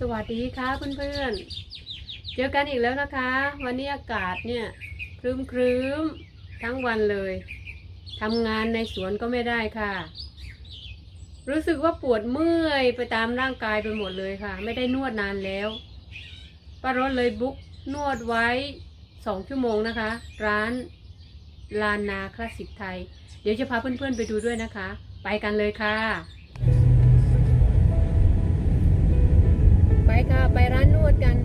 สวัสดีค่ะเพื่อนๆ เจอกันอีกแล้วนะคะ วันนี้อากาศเนี่ยครึ้มครึ้มทั้งวันเลยทำงานในสวนก็ไม่ได้ค่ะ รู้สึกว่าปวดเมื่อยไปตามร่างกายไปหมดเลยค่ะ ไม่ได้นวดนานแล้วป้ารถเลยบุ๊กนวดไว้สองชั่วโมงนะคะ ร้านลานนาคลาสสิกไทย เดี๋ยวจะพาเพื่อนๆไปดูด้วยนะคะ ไปกันเลยค่ะ ไปค่ะไปร้านนวดกัน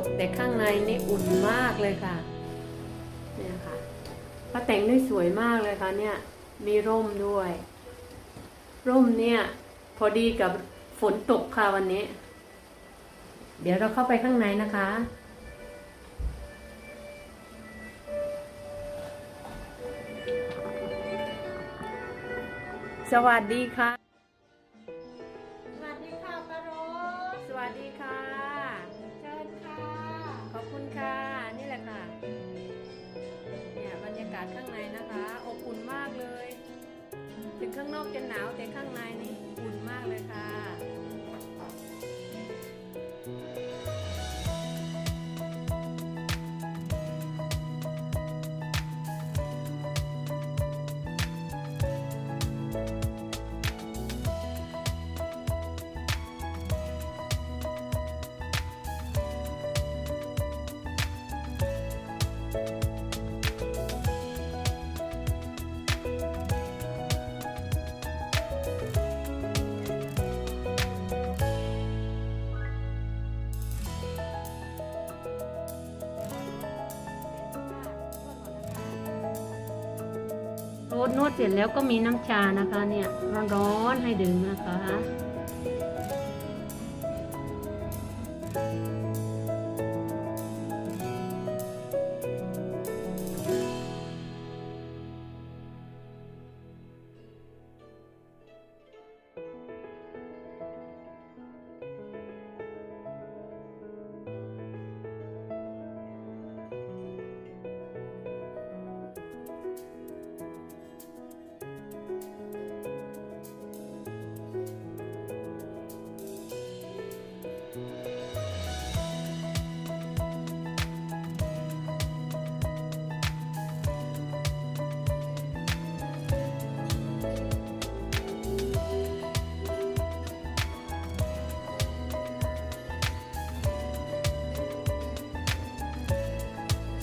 กแต่ข้างในนี่อุ่นมากเลยค่ะ เนี่ยค่ะป้าแต่งได้สวยมากเลยค่ะเนี่ย มีร่มด้วย ร่มเนี่ย พอดีกับฝนตกค่ะวันนี้ เดี๋ยวเราเข้าไปข้างในนะคะสวัสดีค่ะาศข้างในนะคะอบอุ่นมากเลย ถึงข้างนอกจะหนาวแต่ข้างในนี่อุ่นมากเลยค่ะ ดนวดเสร็จแล้วก็มีน้ำชานะคะเนี่ยร้อนๆให้ดื่มนะคะ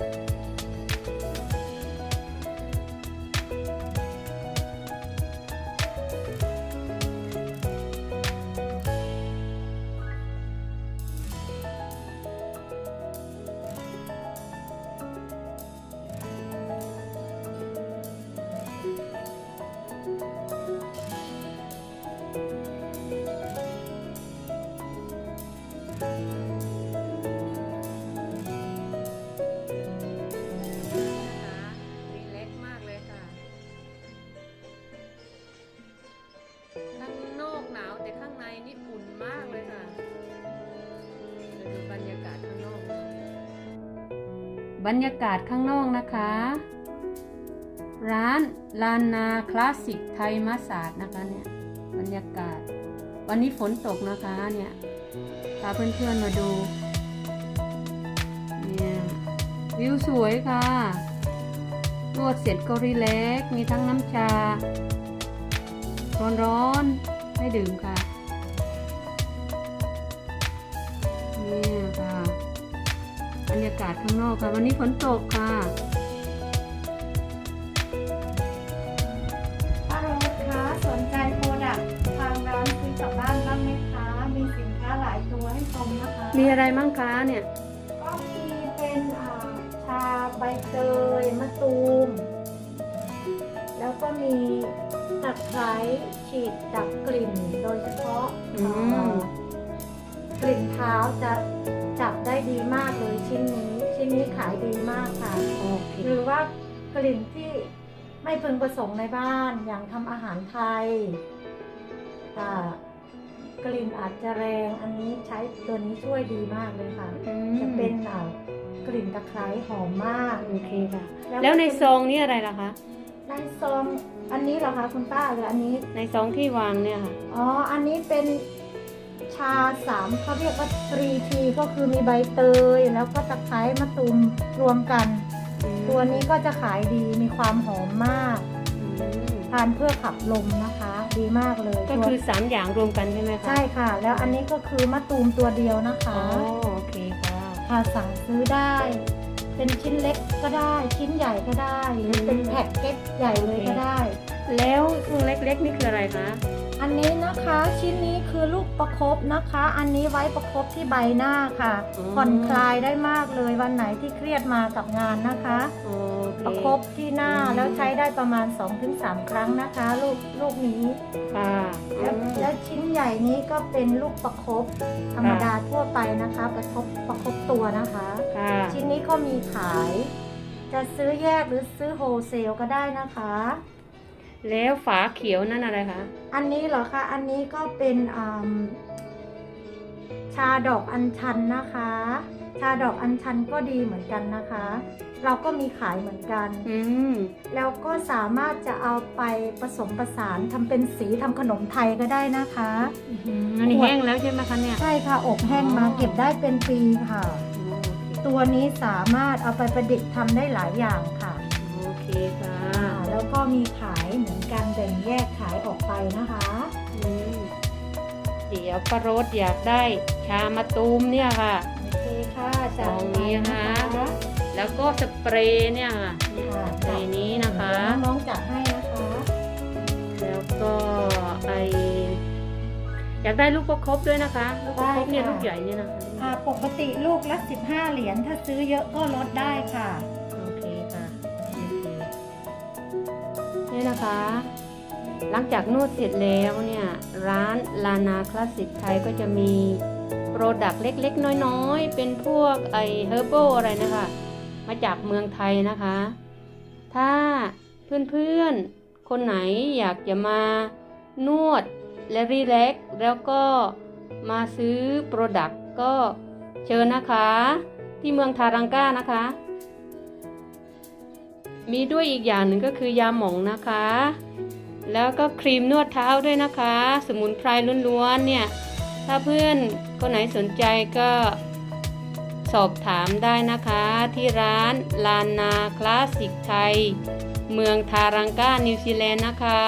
น บรรยากาศข้างนอกนะคะ ร้านลานนาคลาสสิกไทยมาสาดนะคะเนี่ยบรรยากาศ วันนี้ฝนตกนะคะเนี่ยพาเพื่อนๆมาดูเนี่ยวิวสวยค่ะนวดเสร็จก็รีแลกมีทั้งน้ำชา ร้อนๆให้ดื่มค่ะ รรยากาศข้างนอกค่ะ วันนี้ฝนตกค่ะป้าโรสคะสนใจโปรดักต์ทางร้านซื้อกลับบ้านบ้างไหมคะ มีสินค้าหลายตัวให้ชมนะคะ มีอะไรมั่งคะเนี่ย ก็มีเป็นอ่าชาใบเตยมะตูม แล้วก็มีตะไคร้ฉีดดับกลิ่นโดยเฉพาะอืมอ่า กลิ่นเท้าจะจับได้ดีมากเลยชิ้นนี้ ชิ้นนี้ขายดีมากค่ะโอเคหรือว่ากลิ่นที่ไม่พึงประสงค์ในบ้านอย่างทำอาหารไทยอ่ากลิ่นอาจจะแรงอันนี้ใช้ตัวนี้ช่วยดีมากเลยค่ะอืจะมเป็นอ่ากลิ่นตะไคร้หอมมากโอเคค่ะ แล้วในซองนี่อะไรล่ะคะในซองอันนี้เหรอคะคุณป้าหรืออันนี้ในซองที่วางเนี่ยค่ะอ๋ออันนี้เป็น ชาสามเขาเรียกว่าทรีทีก็คือมีใบเตย แล้วก็ตะไคร้มะตูมรวมกัน ตัวนี้ก็จะขายดีมีความหอมมากอืมทานเพื่อขับลมนะคะ ดีมากเลยก็คือสามอย่างรวมกันใช่ไหมคะใช่ค่ะ แล้วอันนี้ก็คือมะตูมตัวเดียวนะคะอ๋อโอเคค่ะค่ะสั่งซื้อได้ เป็นชิ้นเล็กก็ได้ ชิ้นใหญ่ก็ได้หรือเป็นแพ็กเกจใหญ่เลยก็ได้ แล้วเล็กๆนี่คืออะไรคะ อันนี้นะคะชิ้นนี้คือลูกประคบนะคะ อันนี้ไว้ประคบที่ใบหน้าค่ะอืม ผ่อนคลายได้มากเลยวันไหนที่เครียดมากับงานนะคะ โอเคประคบที่หน้าอืมแล้วใช้ได้ประมาณ 2-3 ครั้งนะคะ ลูกลูกนี้ค่ะแล้วอืม แล้วชิ้นใหญ่นี้ก็เป็นลูกประคบธรรมดาทั่วไปนะคะ ประคบประคบตัวนะคะ ค่ะชิ้นนี้ก็มีขาย จะซื้อแยกหรือซื้อโฮลเซลก็ได้นะคะ แล้วฝาเขียวนั่นอะไรคะอันนี้เหรอคะ อันนี้ก็เป็นอืมชาดอกอัญชันนะคะ ชาดอกอัญชันก็ดีเหมือนกันนะคะ เราก็มีขายเหมือนกัน อืมแล้วก็สามารถจะเอาไปผสมผสานทำเป็นสีทำขนมไทยก็ได้นะคะอันนี้แห้งแล้วใช่ไหมคะเนี่ย ใช่ค่ะ อบแห้งมาอ๋อเก็บได้เป็นปีค่ะ ตัวนี้สามารถเอาไปประดิษฐ์ทำได้หลายอย่างค่ะ โอเคค่ะอ่าแล้วก็ มีขายเหมือนกันแบ่งแยกขายออกไปนะคะอืมเดี๋ยวป้าโรสอยากได้ชามะตูมเนี่ยค่ะ โอเคค่ะจัดตรงไปนี้นะนะคะ แล้วก็สเปรย์เนี่ยค่ะค่ะในนี้นะคะเดี๋ยวน้องๆจัดให้นะคะ แล้วก็ไออยากได้ลูกประคบด้วยนะคะ ลูกประคบเนี่ยลูกใหญ่เนี่ยนะคะ อ่าปกติลูกละ 15 เหรียญถ้าซื้อเยอะก็ลดได้ค่ะโอเคค่ะ นะคะ หลังจากนวดเสร็จแล้วเนี่ย ร้านลานาคลาสสิกไทยก็จะมีโปรดักต์เล็กๆ น้อยๆ เป็นพวกไอเฮอร์ a l อะไรนะคะ มาจากเมืองไทยนะคะ ถ้าเพื่อนๆ คนไหนอยากจะมานวดและรีแลกแล้วก็มาซื้อโปรดักต์ก็เชิญนะคะ ที่เมืองทารังก้านะคะ มีด้วยอีกอย่างหนึ่งก็คือยาหม่องนะคะ แล้วก็ครีมนวดเท้าด้วยนะคะ สมุนไพรล้วนๆเนี่ย ถ้าเพื่อนคนไหนสนใจก็สอบถามได้นะคะที่ร้านลานนาคลาสสิกไทย เมืองทารังกานิวซีแลนด์นะคะ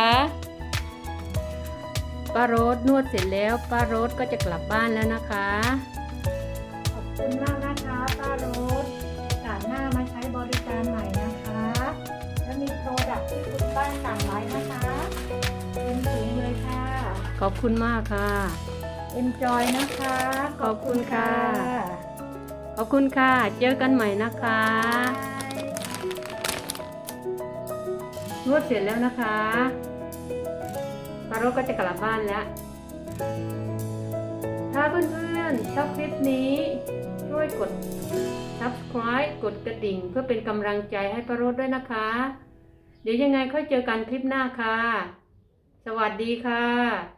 ป้าโรสนวดเสร็จแล้วป้าโรสก็จะกลับบ้านแล้วนะคะ ขอบคุณมากนะคะป้าโรสโอกาสหน้ามาใช้บริการใหม่ สั่งไว้นะคะเป็นสูงเลยค่ะ ขอบคุณมากค่ะ Enjoy นะคะ ขอบคุณค่ะ ขอบคุณค่ะ เจอกันใหม่นะคะนวดเสร็จแล้วนะคะปาโรสก็จะกลับบ้านแล้ว ถ้าเพื่อนๆชอบคลิปนี้ช่วยกด subscribe กดกระดิ่ง เพื่อเป็นกำลังใจให้ปาโรสด้วยนะคะ เดี๋ยวยังไงค่อยเจอกันคลิปหน้าค่ะ สวัสดีค่ะ